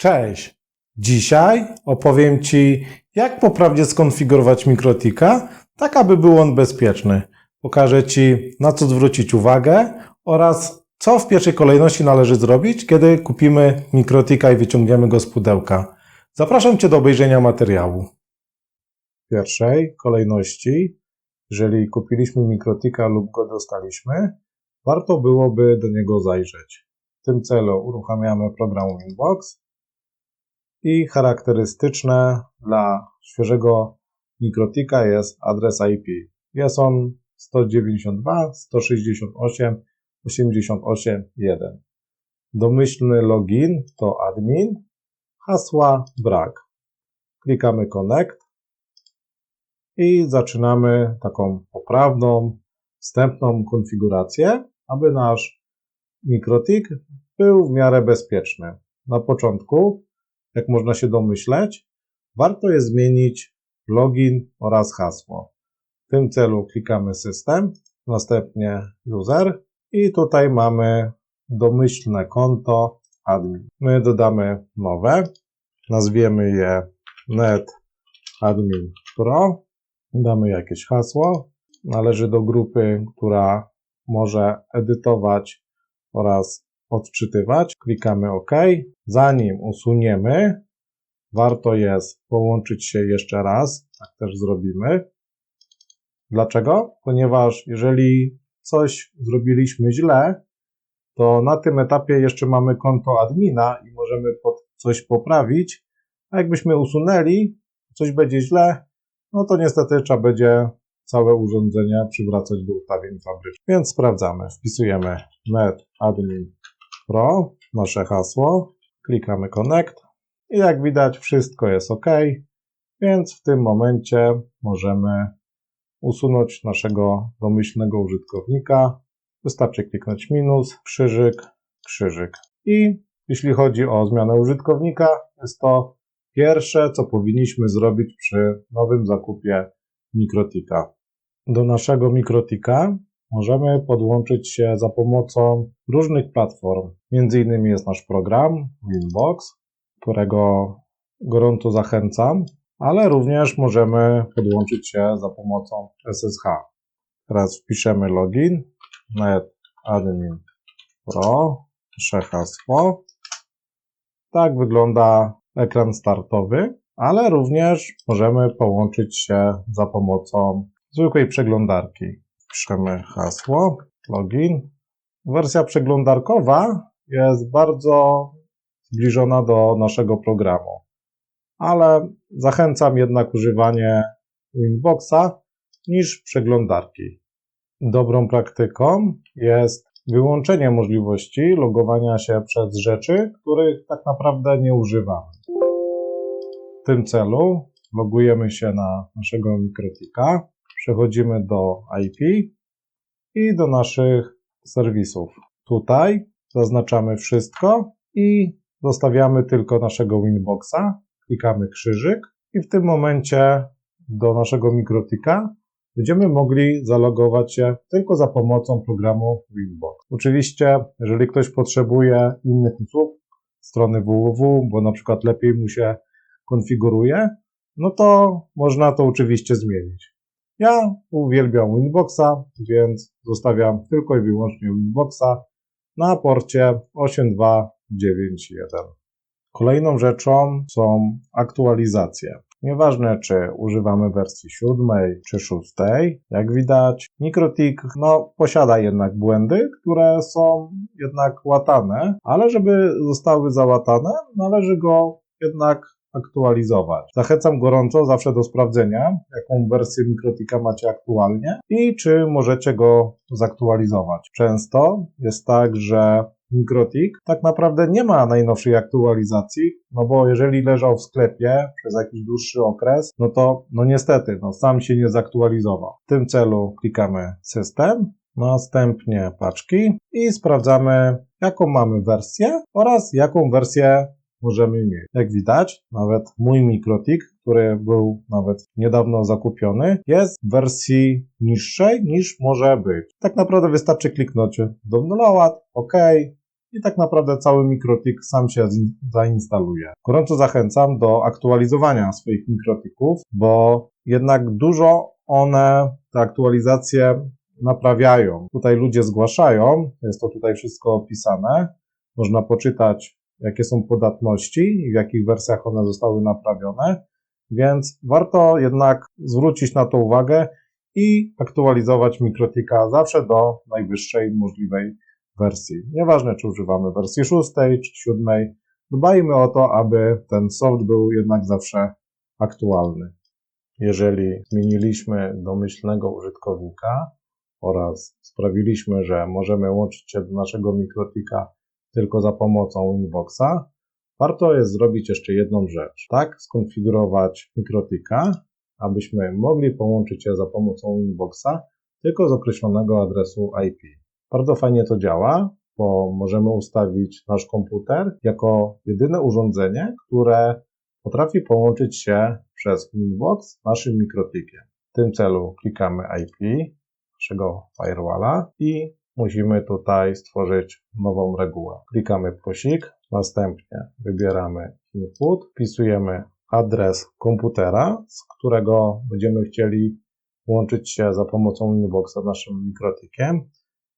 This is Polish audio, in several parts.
Cześć! Dzisiaj opowiem Ci, jak poprawnie skonfigurować mikrotika, tak aby był on bezpieczny. Pokażę Ci, na co zwrócić uwagę oraz co w pierwszej kolejności należy zrobić, kiedy kupimy mikrotika i wyciągniemy go z pudełka. Zapraszam Cię do obejrzenia materiału. W pierwszej kolejności, jeżeli kupiliśmy mikrotika lub go dostaliśmy, warto byłoby do niego zajrzeć. W tym celu uruchamiamy program Winbox i charakterystyczne dla świeżego mikrotika jest adres IP. Jest on 192.168.88.1. Domyślny login to admin, hasła brak. Klikamy Connect i zaczynamy taką poprawną, wstępną konfigurację, aby nasz mikrotik był w miarę bezpieczny. Na początku, jak można się domyśleć, warto jest zmienić login oraz hasło. W tym celu klikamy System, następnie User i tutaj mamy domyślne konto admin. My dodamy nowe, nazwiemy je Net Admin Pro, damy jakieś hasło, należy do grupy, która może edytować oraz odczytywać. Klikamy OK. Zanim usuniemy, warto jest połączyć się jeszcze raz. Tak też zrobimy. Dlaczego? Ponieważ jeżeli coś zrobiliśmy źle, to na tym etapie jeszcze mamy konto admina i możemy coś poprawić, a jakbyśmy usunęli, coś będzie źle, no to niestety trzeba będzie całe urządzenie przywracać do ustawień fabrycznych. Więc sprawdzamy. Wpisujemy net admin pro, nasze hasło, klikamy connect i jak widać wszystko jest ok, więc w tym momencie możemy usunąć naszego domyślnego użytkownika. Wystarczy kliknąć minus, krzyżyk, krzyżyk. I jeśli chodzi o zmianę użytkownika, jest to pierwsze, co powinniśmy zrobić przy nowym zakupie mikrotika. Do naszego mikrotika możemy podłączyć się za pomocą różnych platform. Między innymi jest nasz program Winbox, którego gorąco zachęcam, ale również możemy podłączyć się za pomocą SSH. Teraz wpiszemy login net admin pro, hasło. Tak wygląda ekran startowy, ale również możemy połączyć się za pomocą zwykłej przeglądarki. Wpiszemy hasło, login. Wersja przeglądarkowa jest bardzo zbliżona do naszego programu, ale zachęcam jednak używanie Winboxa niż przeglądarki. Dobrą praktyką jest wyłączenie możliwości logowania się przez rzeczy, których tak naprawdę nie używamy. W tym celu logujemy się na naszego mikrotika, przechodzimy do IP i do naszych serwisów. Tutaj zaznaczamy wszystko i zostawiamy tylko naszego Winboxa, klikamy krzyżyk i w tym momencie do naszego mikrotika będziemy mogli zalogować się tylko za pomocą programu Winbox. Oczywiście, jeżeli ktoś potrzebuje innych usług, strony www, bo na przykład lepiej mu się konfiguruje, no to można to oczywiście zmienić. Ja uwielbiam Winboxa, więc zostawiam tylko i wyłącznie Winboxa na porcie 8291. Kolejną rzeczą są aktualizacje. Nieważne, czy używamy wersji 7 czy 6, jak widać, Mikrotik no, posiada jednak błędy, które są jednak łatane, ale żeby zostały załatane, należy go jednak aktualizować. Zachęcam gorąco zawsze do sprawdzenia, jaką wersję Mikrotika macie aktualnie i czy możecie go zaktualizować. Często jest tak, że Mikrotik tak naprawdę nie ma najnowszej aktualizacji, no bo jeżeli leżał w sklepie przez jakiś dłuższy okres, no to no niestety, no sam się nie zaktualizował. W tym celu klikamy System, następnie paczki i sprawdzamy jaką mamy wersję oraz jaką wersję możemy mieć. Jak widać, nawet mój mikrotik, który był nawet niedawno zakupiony, jest w wersji niższej niż może być. Tak naprawdę wystarczy kliknąć download, OK i tak naprawdę cały mikrotik sam się zainstaluje. Gorąco zachęcam do aktualizowania swoich mikrotików, bo jednak dużo one, te aktualizacje naprawiają. Tutaj ludzie zgłaszają, jest to tutaj wszystko opisane. Można poczytać, jakie są podatności i w jakich wersjach one zostały naprawione, więc warto jednak zwrócić na to uwagę i aktualizować mikrotika zawsze do najwyższej możliwej wersji. Nieważne, czy używamy wersji 6 czy 7, dbajmy o to, aby ten soft był jednak zawsze aktualny. Jeżeli zmieniliśmy domyślnego użytkownika oraz sprawiliśmy, że możemy łączyć się do naszego mikrotika tylko za pomocą Inboxa, warto jest zrobić jeszcze jedną rzecz. Tak skonfigurować mikrotika, abyśmy mogli połączyć się za pomocą Inboxa tylko z określonego adresu IP. Bardzo fajnie to działa, bo możemy ustawić nasz komputer jako jedyne urządzenie, które potrafi połączyć się przez Inbox z naszym mikrotikiem. W tym celu klikamy IP naszego firewalla i musimy tutaj stworzyć nową regułę. Klikamy plusik, następnie wybieramy input, wpisujemy adres komputera, z którego będziemy chcieli łączyć się za pomocą Inboxa z naszym mikrotikiem.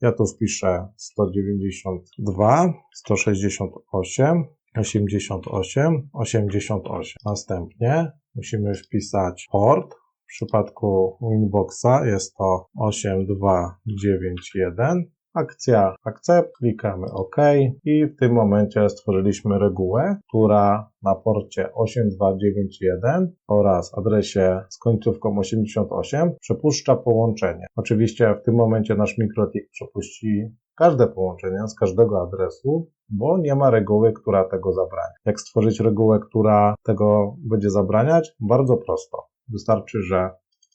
Ja tu wpiszę 192, 168, 88, 88. Następnie musimy wpisać port. W przypadku Winboxa jest to 8291. Akcja Accept, klikamy OK i w tym momencie stworzyliśmy regułę, która na porcie 8291 oraz adresie z końcówką 88 przepuszcza połączenie. Oczywiście w tym momencie nasz mikrotik przepuści każde połączenie z każdego adresu, bo nie ma reguły, która tego zabrania. Jak stworzyć regułę, która tego będzie zabraniać? Bardzo prosto. Wystarczy, że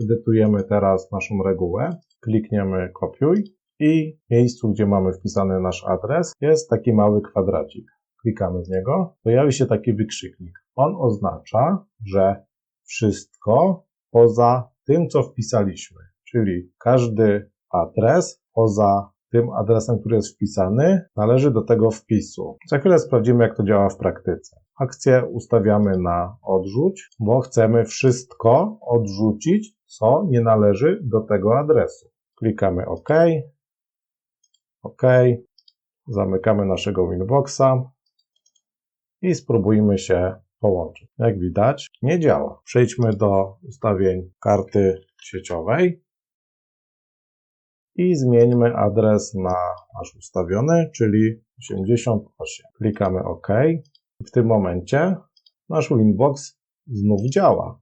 edytujemy teraz naszą regułę, klikniemy kopiuj i w miejscu, gdzie mamy wpisany nasz adres, jest taki mały kwadracik. Klikamy w niego, pojawi się taki wykrzyknik. On oznacza, że wszystko poza tym, co wpisaliśmy, czyli każdy adres poza tym adresem, który jest wpisany, należy do tego wpisu. Za chwilę sprawdzimy, jak to działa w praktyce. Akcję ustawiamy na odrzuć, bo chcemy wszystko odrzucić, co nie należy do tego adresu. Klikamy OK, OK, zamykamy naszego Winboxa i spróbujmy się połączyć. Jak widać, nie działa. Przejdźmy do ustawień karty sieciowej i zmieńmy adres na nasz ustawiony, czyli 88. Klikamy OK. W tym momencie nasz Winbox znów działa.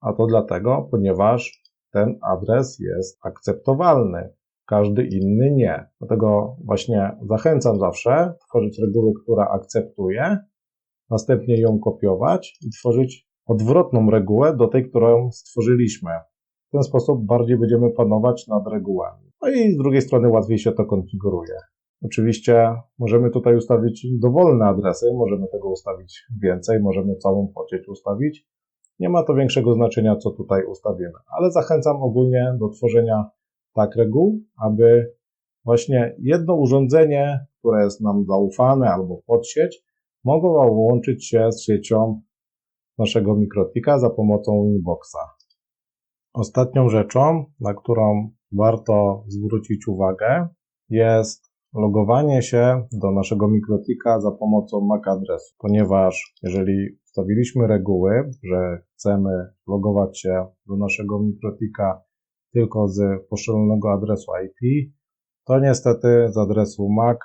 A to dlatego, ponieważ ten adres jest akceptowalny. Każdy inny nie. Dlatego właśnie zachęcam zawsze tworzyć regułę, która akceptuje, następnie ją kopiować i tworzyć odwrotną regułę do tej, którą stworzyliśmy. W ten sposób bardziej będziemy panować nad regułami. No i z drugiej strony łatwiej się to konfiguruje. Oczywiście możemy tutaj ustawić dowolne adresy, możemy tego ustawić więcej, możemy całą pocieć ustawić. Nie ma to większego znaczenia, co tutaj ustawimy, ale zachęcam ogólnie do tworzenia tak reguł, aby właśnie jedno urządzenie, które jest nam zaufane albo podsieć, mogło łączyć się z siecią naszego mikrotika za pomocą Winboxa. Ostatnią rzeczą, na którą warto zwrócić uwagę, jest logowanie się do naszego mikrotika za pomocą MAC adresu, ponieważ jeżeli wstawiliśmy reguły, że chcemy logować się do naszego mikrotika tylko z poszczelonego adresu IP, to niestety z adresu MAC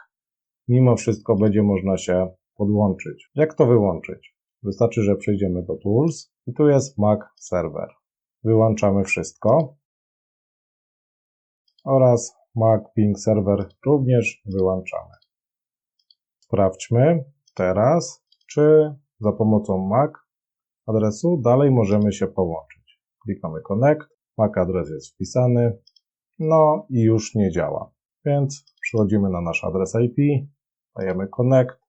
mimo wszystko będzie można się podłączyć. Jak to wyłączyć? Wystarczy, że przejdziemy do Tools i tu jest Mac Server. Wyłączamy wszystko oraz Mac Ping Server również wyłączamy. Sprawdźmy teraz, czy za pomocą MAC adresu dalej możemy się połączyć. Klikamy Connect, MAC adres jest wpisany, no i już nie działa. Więc przechodzimy na nasz adres IP, dajemy Connect,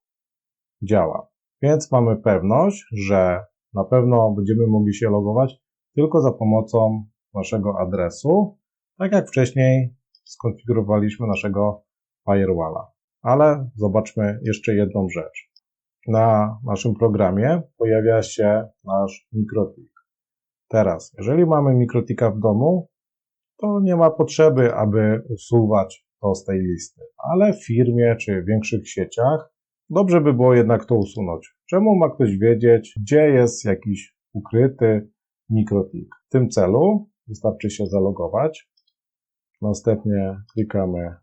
działa. Więc mamy pewność, że na pewno będziemy mogli się logować tylko za pomocą naszego adresu, tak jak wcześniej skonfigurowaliśmy naszego firewalla. Ale zobaczmy jeszcze jedną rzecz. Na naszym programie pojawia się nasz mikrotik. Teraz, jeżeli mamy mikrotika w domu, to nie ma potrzeby, aby usuwać to z tej listy. Ale w firmie czy większych sieciach dobrze by było jednak to usunąć. Czemu ma ktoś wiedzieć, gdzie jest jakiś ukryty mikrotik? W tym celu wystarczy się zalogować. Następnie klikamy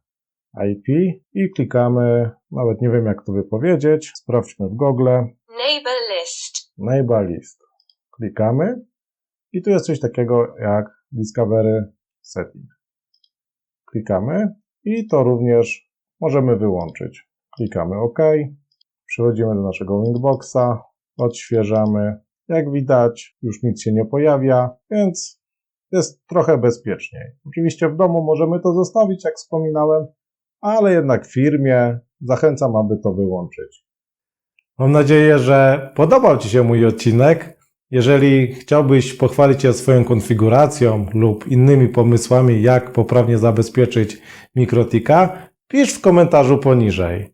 IP i klikamy, nawet nie wiem jak to wypowiedzieć, sprawdźmy w Google, Neighbor list. Neighbor List. Klikamy i tu jest coś takiego jak Discovery Setting. Klikamy i to również możemy wyłączyć. Klikamy OK, przechodzimy do naszego Linkboxa, odświeżamy. Jak widać, już nic się nie pojawia, więc jest trochę bezpieczniej. Oczywiście w domu możemy to zostawić, jak wspominałem, ale jednak w firmie zachęcam, aby to wyłączyć. Mam nadzieję, że podobał Ci się mój odcinek. Jeżeli chciałbyś pochwalić się swoją konfiguracją lub innymi pomysłami, jak poprawnie zabezpieczyć mikrotika, pisz w komentarzu poniżej.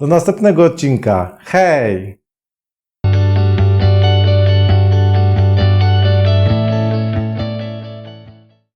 Do następnego odcinka. Hej!